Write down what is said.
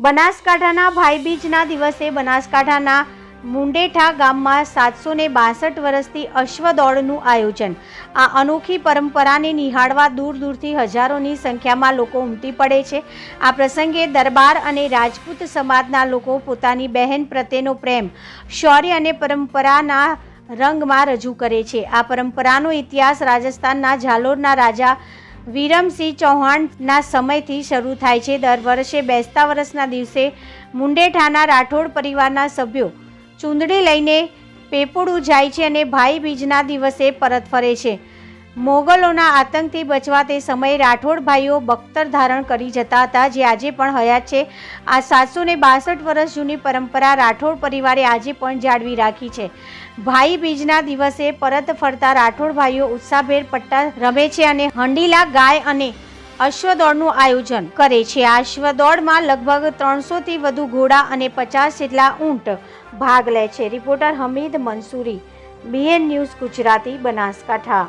બનાસકાંઠાના ભાઈબીજના દિવસે બનાસકાંઠાના મુંડેઠા ગામમાં સાતસો ને બાસઠ વર્ષથી અશ્વ દોડનું આયોજન. આ અનોખી પરંપરાને નિહાળવા દૂર દૂરથી હજારોની સંખ્યામાં લોકો ઉમટી પડે છે. આ પ્રસંગે દરબાર અને રાજપૂત સમાજના લોકો પોતાની બહેન પ્રત્યેનો પ્રેમ, શૌર્ય અને પરંપરાના રંગમાં રજૂ કરે છે. આ પરંપરાનો ઇતિહાસ રાજસ્થાનના ઝાલોરના રાજા વિરમસિંહ ચૌહાણના સમયથી શરૂ થાય છે. દર વર્ષે બેસતા વર્ષના દિવસે મુંડેઠાના રાઠોડ પરિવારના સભ્યો ચૂંદડી લઈને પેપોડું જાય છે અને ભાઈ બીજના દિવસે પરત ફરે છે. મોગલોના આતંકથી બચવા તે સમયે રાઠોડ ભાઈઓ બખ્તર ધારણ કરી જતા હતા, જે આજે પણ હયાત છે. આ સાતસો ને બાસઠ વર્ષ જૂની પરંપરા રાઠોડ પરિવારે આજે પણ જાળવી રાખી છે. ભાઈ બીજના દિવસે પરત ફરતા રાઠોડ ભાઈઓ ઉત્સાહભેર પટ્ટા રમે છે અને હંડીલા ગાય અને અશ્વદોડનું આયોજન કરે છે. આ અશ્વદોડમાં લગભગ ત્રણસોથી વધુ ઘોડા અને પચાસ જેટલા ઊંટ ભાગ લે છે. Reporter Hamid Mansuri, BN news Gujarati Banaskantha.